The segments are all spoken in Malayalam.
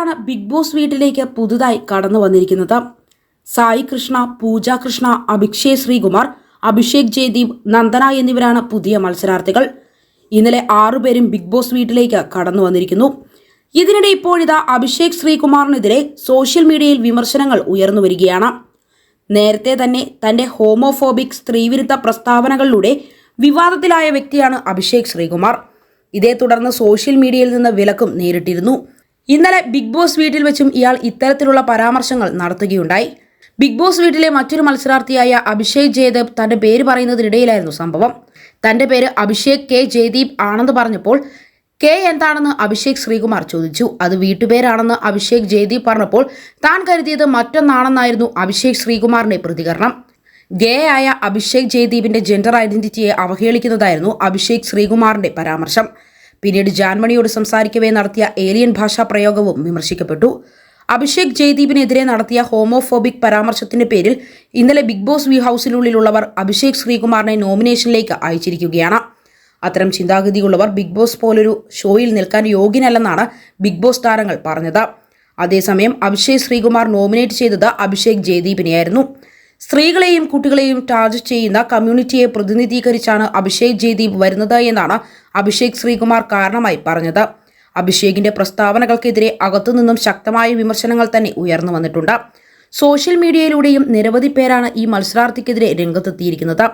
ആറുപേരാണ് ബിഗ് ബോസ് വീട്ടിലേക്ക് പുതുതായി കടന്നു വന്നിരിക്കുന്നത്. സായി കൃഷ്ണ പൂജ കൃഷ്ണ അഭിഷേക് ശ്രീകുമാർ അഭിഷേക് ജയദീപ് നന്ദന എന്നിവരാണ് പുതിയ മത്സരാർത്ഥികൾ. ഇന്നലെ ആറുപേരും ബിഗ് ബോസ് വീട്ടിലേക്ക് കടന്നു വന്നിരിക്കുന്നു. ഇതിനിടെ ഇപ്പോഴിതാ അഭിഷേക് ശ്രീകുമാറിനെതിരെ സോഷ്യൽ മീഡിയയിൽ വിമർശനങ്ങൾ ഉയർന്നു വരികയാണ്. നേരത്തെ തന്നെ തന്റെ ഹോമോഫോബിക് സ്ത്രീവിരുദ്ധ പ്രസ്താവനകളിലൂടെ വിവാദത്തിലായ വ്യക്തിയാണ് അഭിഷേക് ശ്രീകുമാർ. ഇതേ തുടർന്ന് സോഷ്യൽ മീഡിയയിൽ നിന്ന് വിലക്കും നേരിട്ടിരുന്നു. ഇന്നലെ ബിഗ് ബോസ് വീട്ടിൽ വെച്ചും ഇയാൾ ഇത്തരത്തിലുള്ള പരാമർശങ്ങൾ നടത്തുകയുണ്ടായി. ബിഗ് ബോസ് വീട്ടിലെ മറ്റൊരു മത്സരാർത്ഥിയായ അഭിഷേക് ജയദേവ് തന്റെ പേര് പറയുന്നതിനിടയിലായിരുന്നു സംഭവം. തന്റെ പേര് അഭിഷേക് കെ ജയദീപ് ആണെന്ന് പറഞ്ഞപ്പോൾ കെ എന്താണെന്ന് അഭിഷേക് ശ്രീകുമാർ ചോദിച്ചു. അത് വീട്ടുപേരാണെന്ന് അഭിഷേക് ജയദീപ് പറഞ്ഞപ്പോൾ താൻ കരുതിയത് മറ്റൊന്നാണെന്നായിരുന്നു അഭിഷേക് ശ്രീകുമാറിന്റെ പ്രതികരണം. ഗേ ആയ അഭിഷേക് ജയദീപിന്റെ ജെൻഡർ ഐഡന്റിറ്റിയെ അവഹേളിക്കുന്നതായിരുന്നു അഭിഷേക് ശ്രീകുമാറിന്റെ പരാമർശം. പിന്നീട് ജാൻമണിയോട് സംസാരിക്കവേ നടത്തിയ ഏലിയൻ ഭാഷാ പ്രയോഗവും വിമർശിക്കപ്പെട്ടു. അഭിഷേക് ജയദീപിനെതിരെ നടത്തിയ ഹോമോഫോബിക് പരാമർശത്തിന്റെ പേരിൽ ഇന്നലെ ബിഗ് ബോസ് വി ഹൌസിനുള്ളിലുള്ളവർ അഭിഷേക് ശ്രീകുമാറിനെ നോമിനേഷനിലേക്ക് അയച്ചിരിക്കുകയാണ്. അത്തരം ചിന്താഗതിയുള്ളവർ ബിഗ് ബോസ് പോലൊരു ഷോയിൽ നിൽക്കാൻ യോഗ്യനല്ലെന്നാണ് ബിഗ് ബോസ് താരങ്ങൾ പറഞ്ഞത്. അതേസമയം അഭിഷേക് ശ്രീകുമാർ നോമിനേറ്റ് ചെയ്തത് അഭിഷേക് ജയദീപിനെയായിരുന്നു. സ്ത്രീകളെയും കുട്ടികളെയും ടാർജറ്റ് ചെയ്യുന്ന കമ്മ്യൂണിറ്റിയെ പ്രതിനിധീകരിച്ചാണ് അഭിഷേക് ജയദീപ് വരുന്നത് എന്നാണ് അഭിഷേക് ശ്രീകുമാർ കാരണമായി പറഞ്ഞത്. അഭിഷേകിന്റെ പ്രസ്താവനകൾക്കെതിരെ അകത്തുനിന്നും ശക്തമായ വിമർശനങ്ങൾ തന്നെ ഉയർന്നു വന്നിട്ടുണ്ട്. സോഷ്യൽ മീഡിയയിലൂടെയും നിരവധി പേരാണ് ഈ മത്സരാർത്ഥിക്കെതിരെ രംഗത്തെത്തിയിരിക്കുന്നത്.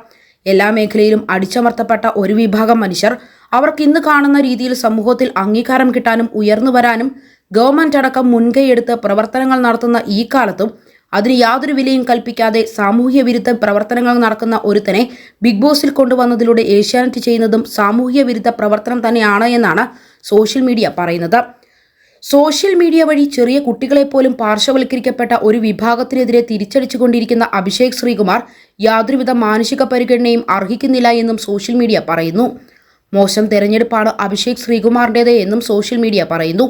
എല്ലാ മേഖലയിലും അടിച്ചമർത്തപ്പെട്ട ഒരു വിഭാഗം മനുഷ്യർ അവർക്ക് ഇന്ന് കാണുന്ന രീതിയിൽ സമൂഹത്തിൽ അംഗീകാരം കിട്ടാനും ഉയർന്നു വരാനും ഗവൺമെന്റ് അടക്കം മുൻകൈയെടുത്ത് പ്രവർത്തനങ്ങൾ നടത്തുന്ന ഈ കാലത്തും അതിന് യാതൊരു വിലയും കൽപ്പിക്കാതെ സാമൂഹ്യ വിരുദ്ധ പ്രവർത്തനങ്ങൾ നടക്കുന്ന ഒരുത്തനെ ബിഗ് ബോസിൽ കൊണ്ടുവന്നതിലൂടെ ഏഷ്യാനെറ്റ് ചെയ്യുന്നതും സാമൂഹ്യ വിരുദ്ധ പ്രവർത്തനം തന്നെയാണ് എന്നാണ് സോഷ്യൽ മീഡിയ പറയുന്നത്. സോഷ്യൽ മീഡിയ വഴി ചെറിയ കുട്ടികളെപ്പോലും പാർശ്വവൽക്കരിക്കപ്പെട്ട ഒരു വിഭാഗത്തിനെതിരെ തിരിച്ചടിച്ചുകൊണ്ടിരിക്കുന്ന അഭിഷേക് ശ്രീകുമാർ യാതൊരുവിധ മാനുഷിക പരിഗണനയും അർഹിക്കുന്നില്ല എന്നും സോഷ്യൽ മീഡിയ പറയുന്നു. മോശം തെരഞ്ഞെടുപ്പാണ് അഭിഷേക് ശ്രീകുമാറിന്റേത് എന്നും സോഷ്യൽ മീഡിയ പറയുന്നു.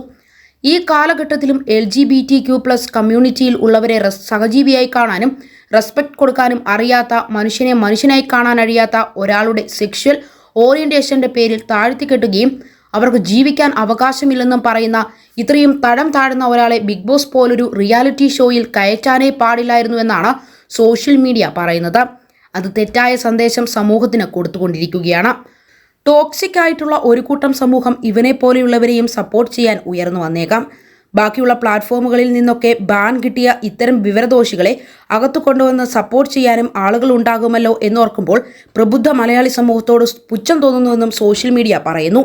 ഈ കാലഘട്ടത്തിലും L G B T Q plus കമ്മ്യൂണിറ്റിയിൽ ഉള്ളവരെ സഹജീവിയായി കാണാനും റെസ്പെക്ട് കൊടുക്കാനും അറിയാത്ത മനുഷ്യനെ മനുഷ്യനായി കാണാൻ കഴിയാത്ത ഒരാളുടെ സെക്ഷൽ ഓറിയന്റേഷന്റെ പേരിൽ താഴ്ത്തിക്കെട്ടുകയും അവർക്ക് ജീവിക്കാൻ അവകാശമില്ലെന്നും പറയുന്ന ഇത്രയും തടം താഴ്ന്ന ഒരാളെ ബിഗ് ബോസ് പോലൊരു റിയാലിറ്റി ഷോയിൽ കയറ്റാനേ പാടില്ലായിരുന്നു എന്നാണ് സോഷ്യൽ മീഡിയ പറയുന്നത്. അത് തെറ്റായ സന്ദേശം സമൂഹത്തിന് കൊടുത്തുകൊണ്ടിരിക്കുകയാണ്. ടോക്സിക് ആയിട്ടുള്ള ഒരു കൂട്ടം സമൂഹം ഇവനെ പോലെയുള്ളവരെയും സപ്പോർട്ട് ചെയ്യാൻ ഉയർന്നു വന്നേക്കാം. ബാക്കിയുള്ള പ്ലാറ്റ്ഫോമുകളിൽ നിന്നൊക്കെ ബാൻ കിട്ടിയ ഇത്തരം വിവരദോഷികളെ അകത്തു കൊണ്ടുവന്ന് സപ്പോർട്ട് ചെയ്യാനും ആളുകൾ ഉണ്ടാകുമല്ലോ എന്നോർക്കുമ്പോൾ പ്രബുദ്ധ മലയാളി സമൂഹത്തോട് പുച്ഛം തോന്നുന്നുവെന്നും സോഷ്യൽ മീഡിയ പറയുന്നു.